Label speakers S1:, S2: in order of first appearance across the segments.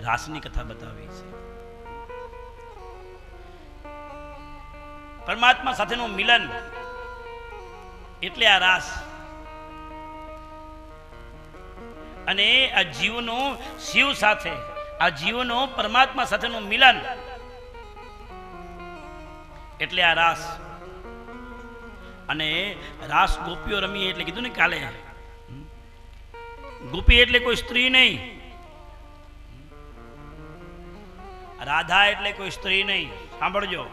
S1: રાસની કથા બતાવી છે. પરમાત્મા સાથેનું મિલન એટલે આ રાસ. અને આ જીવનું શિવ સાથે, આ જીવનું પરમાત્મા સાથેનું મિલન એટલે આ રાસ. અને રાસ ગોપીઓ રમી એટલે કીધું ને કાલે ગોપી એટલે કોઈ સ્ત્રી નહીં. રાધા એટલે કોઈ સ્ત્રી નહીં. સાંભળજો.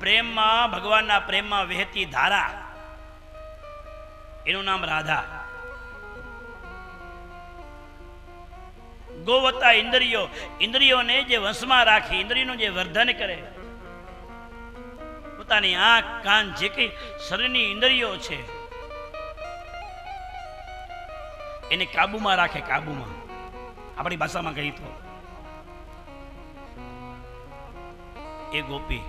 S1: પ્રેમમાં, ભગવાનના પ્રેમમાં વહેતી ધારા. એનું નામ રાધા. ગોવતા ઇન્દ્રિયો, ઇન્દ્રિયોને જે વંશમાં રાખી, ઇન્દ્રિયનું જે વર્ધન કરે, પોતાની આંખ, કાન, જે કંઈ શરીરની ઇન્દ્રિયો છે, એને કાબુમાં રાખે, કાબુમાં. આપણી ભાષામાં કહી તો. એ ગોપી.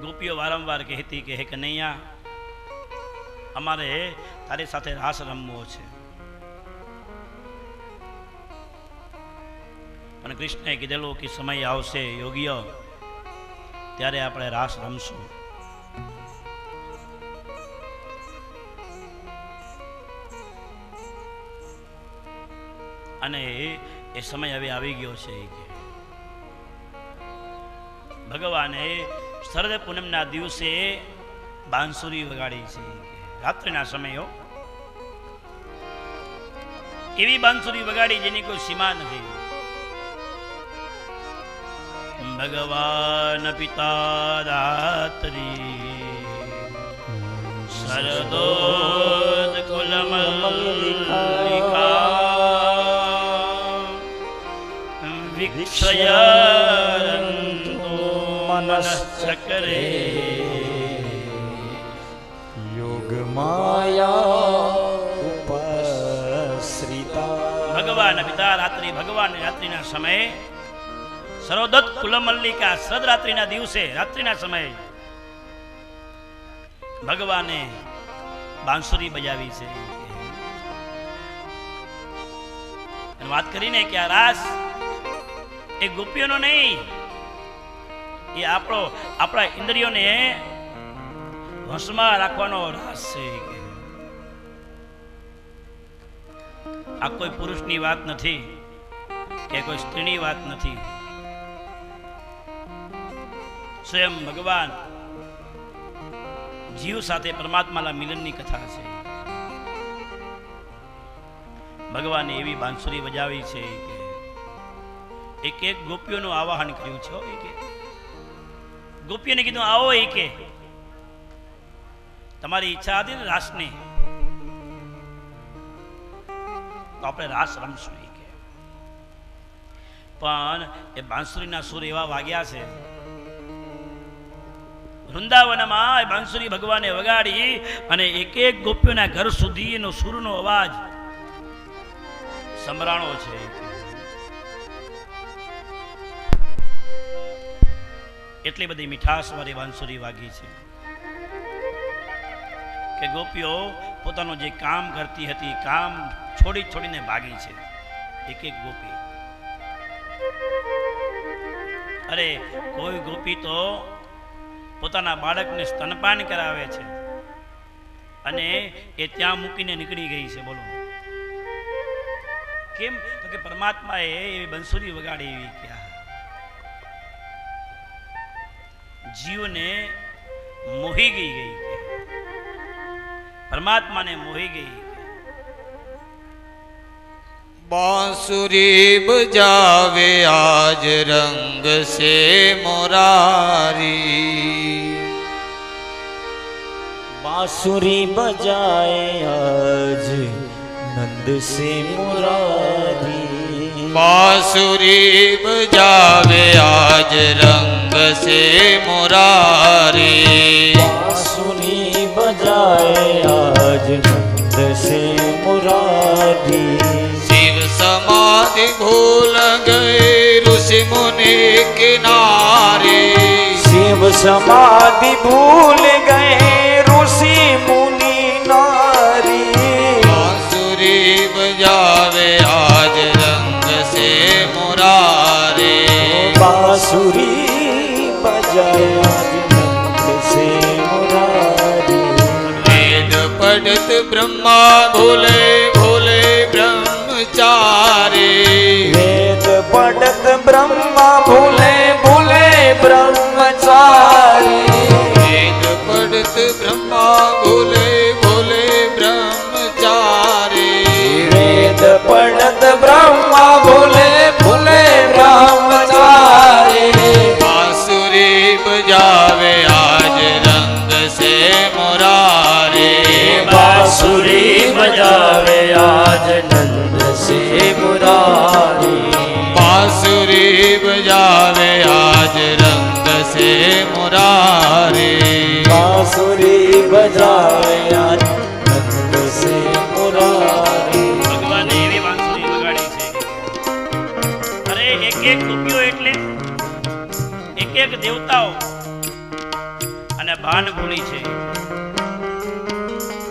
S1: ગોપીઓ વારંવાર કહેતી કે, હે કનૈયા, અમારે તારી સાથે રાસ રમવો છે. પણ કૃષ્ણએ કીધેલું કે, સમય આવશે, યોગીઓ ત્યારે આપણે રાસ રમશું. અને એ સમય હવે આવી ગયો છે ભગવાને શરદ પૂનમના દિવસે બાંસુરી વગાડી છે રાત્રિના સમયો એવી બાંસુરી વગાડી જેની કોઈ સીમા નથી. ભગવાન પિતા રાત્રી શરદોદ કુલ મલ્લિકા વિક્ષયંતો મનશ્ચકરે
S2: યોગ માયા ઉપશ્રિતા
S1: ભગવાન પિતા રાત્રિ ભગવાન રાત્રિના સમયે સરોદત કુલમલ્લિકા સદરાત્રિના દિવસે, રાત્રિના સમયે ભગવાને બાંસુરી બજાવી છે. અને વાત કરીને કે આ રાસ એ ગોપીઓનો નહીં, એ આપણો, આપણા ઇન્દ્રિયોને વશમાં રાખવાનો રાસ છે. આ કોઈ પુરુષની વાત નથી, કે કોઈ સ્ત્રીની વાત નથી. સ્વયં ભગવાન જીવ સાથે પરમાત્માના મિલનની કથા છે ભગવાને એવી બાંસુરી બજાવી છે કે એક એક ગોપીઓનું આવાહન કર્યું છે એ ગોપીઓને કીધું, આવો એ કે તમારી ઈચ્છા હતી ને રાસની? તો આપણે રાસ રમશું એ પણ એ બાંસુરીના સુર એવા વાગ્યા છે વૃંદાવનમાં બાંસુરી ભગવાને વગાડી અને એક એક ગોપીઓના ઘર સુધી એનો સુરનો અવાજ સંભળાણો છે. એટલી બધી મીઠાશ વાળી બાંસુરી વાગી છે કે ગોપીઓ પોતાનું જે કામ કરતી હતી, કામ છોડી છોડીને ભાગી છે. એક એક ગોપી. અરે કોઈ ગોપી તો પોતાના બાળકને સ્તનપાન કરાવે છે. અને એ ત્યાં મૂકીને નીકળી ગઈ છે, બોલો. કેમ? તો કે પરમાત્માએ એવી બંસુરી વગાડી એવી ક્યાં? જીવને મોહી ગઈ ગઈ પરમાત્માને મોહી ગઈ
S2: बांसुरी बजावे आज रंग से मुरारी
S3: बांसुरी बजाए आज नंद से मुरारी
S2: बांसुरी बजावे आज रंग से मुरारी
S3: बांसुरी बजाए आज नंद से मुरारी
S2: शिव समाधि भूल गए ऋषि मुनि किनारे
S3: शिव समाधि भूल गए ऋषि मुनि नारी
S2: बांसुरी बजावे आज रंग से मुरारे
S3: बांसुरी बजाए आज नंद से मुरारी
S2: वेद पढ़त ब्रह्मा भूले भूले ब्रह्मचारी ચારે.
S3: વેદ પડત બ્રહ્મ ભૂલે ભૂલે બ્રહ્મચારી.
S2: વેદ પડત બ્રહ્મા ભૂલે ગરીબ જાવે
S3: આજ રંગ સે મુરારે બાંસુરી બજાવે
S1: આજ રંગ સે વગાડી છે અરે એક એક રૂપિયો એટલે એક એક દેવતાઓ અને ભાન ગુણી છે.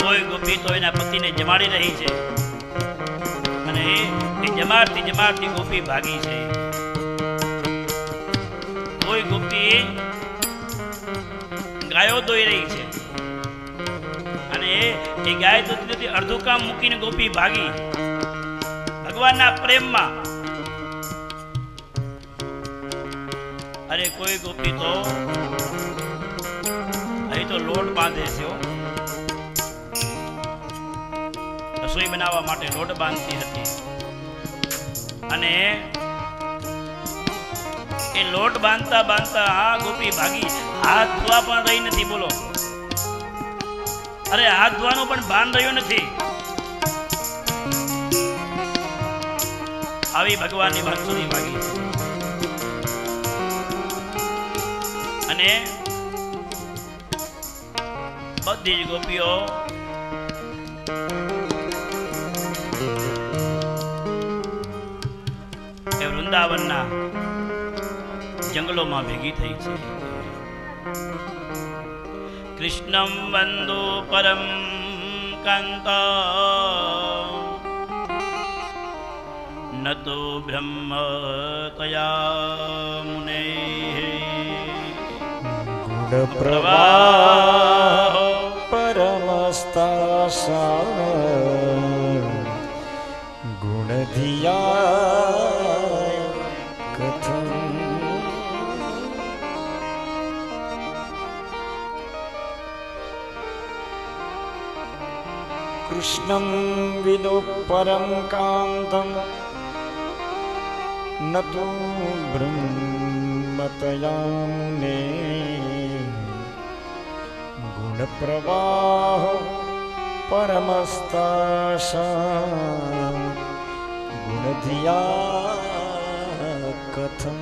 S1: કોઈ ગોપી તો એના પતિને જમાડી રહી છે. અને એ જમાડતી જમાડતી ગોપી ભાગી છે. ગાયો દોઈ રહી છે. અને એ ગાય દૂધ દોતી અડધું કામ મૂકીને ગોપી ભાગી. ભગવાનના પ્રેમમાં. અરે કોઈ ગોપી તો અહીં તો લોટ બાંધે છે રસોઈ બનાવવા માટે લોટ બાંધતી હતી. અને એ લોટ બાંધતા બાંધતા આ ગોપી ભાગી. હાથ ધોવા પણ રહી નથી, બોલો. અરે હાથ ધોવાનું પણ ભાન રહ્યું નથી. આવી ભગવાનની બાંસુરી ભાગી. અને બધી જ ગોપીઓ એ વૃંદાવનના જંગલોમાં ભેગી થઈ છે. કૃષ્ણમ વંદો પરમ કાંત. ન તો બ્રહ્મ તયા મુને.
S3: પ્રવાહ. પરમસ્તા ગુણ કૃષ્ણં વિદુ પરમ કાંતમ નતુ તો બ્રહ્મતયા મુને ગુણપ્રવાહ પરમસ્તાશા ગુણધિયા કથમ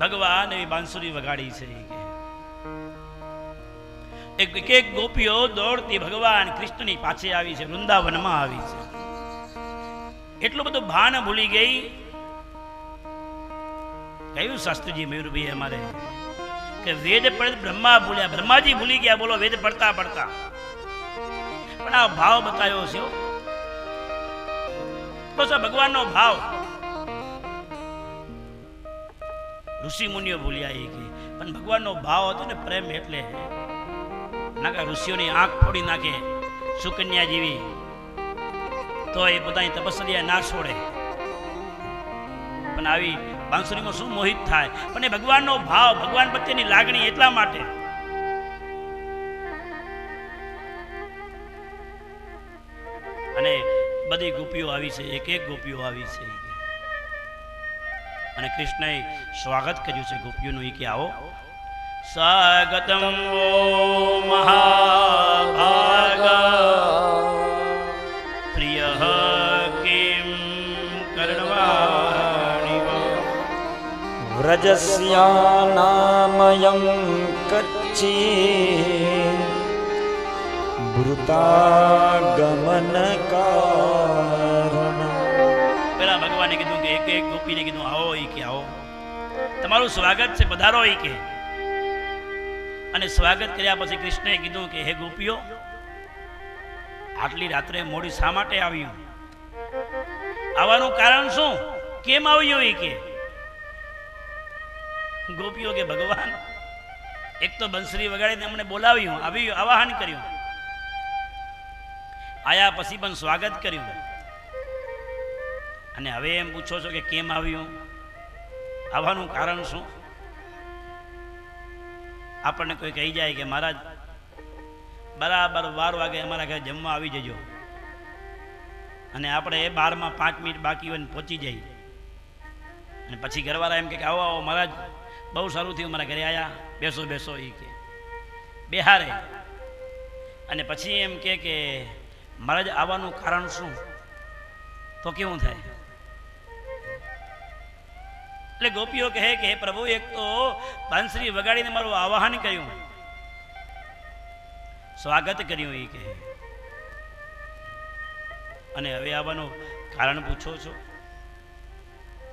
S1: ભગવાન એવી બાંસુરી વગાડી છે. એક એક ગોપીઓ દોડતી ભગવાન કૃષ્ણની પાછે આવી છે, વૃંદાવનમાં આવી છે. એટલું બધું ભાન ભૂલી ગઈ. કયું શાસ્ત્રીજી મયુરભાઈ અમારે કે વેદ પડે બ્રહ્મા ભૂલ્યા, બ્રહ્માજી ભૂલી ગયા, બોલો વેદ પડતા પડતા. પણ આ ભાવ બતાવ્યો છે. બસ ભગવાનનો ભાવ. ઋષિ મુનિઓ ભૂલ્યા એ કે, પણ ભગવાનનો ભાવ હતો ને પ્રેમ એટલે નાકા ઋષિઓની આંખ ફોડી નાખે. સુકન્યા જેવી. તો એ પોતાની તપસ્યા ના છોડે. પણ આવી બાંસુરીમાં શું મોહિત થાય? પણ એ ભગવાનનો ભાવ, ભગવાન પ્રત્યેની લાગણી એટલા માટે. અને બધી ગોપીઓ આવી છે, એક એક ગોપીઓ આવી છે. અને કૃષ્ણએ સ્વાગત કર્યું છે ગોપીઓનું એ કે આવો. સ્વાગતમ ઓ મહાભાગ પ્રિય કેમ કરવાણી
S3: વ્રજસ્યાનામયં કચ્છી મૃતાગમન કારણ
S1: પેલા ભગવાને કીધું કે એક એક ગોપીને કીધું આવો ઈ કે આવો. તમારું સ્વાગત છે પધારો ઈ કે. અને સ્વાગત કર્યા પછી કૃષ્ણએ કીધું કે, હે ગોપીઓ, આટલી રાત્રે મોડી શા માટે આવ્યું? આવવાનું કારણ શું? કેમ આવ્યું એ કે? ગોપીઓ કે, ભગવાન, એક તો બંસરી વગાડીને અમને બોલાવ્યું, આવ્યું, આવાહન કર્યું. આયા પછી પણ સ્વાગત કર્યું. અને હવે એમ પૂછો છો કે કેમ આવ્યું? આવવાનું કારણ શું? આપણને કોઈ કહી જાય કે મહારાજ, બરાબર બાર વાગે અમારા ઘરે જમવા આવી જજો. અને આપણે એ બારમાં પાંચ મિનિટ બાકી હોય પહોંચી જઈએ. અને પછી ઘરવાળા એમ કે આવો આવો, મહારાજ, બહુ સારું થયું મારા ઘરે આવ્યા બેસો બેસો એ કે. બેહારે. અને પછી એમ કે, મહારાજ, આવવાનું કારણ શું? તો કેવું થાય? એટલે ગોપીઓ કહે કે, હે પ્રભુ, એક તો બાંસરી વગાડીને મારું આવાહન કર્યું. સ્વાગત કર્યું એ કહે. અને હવે આવવાનું કારણ પૂછો છો?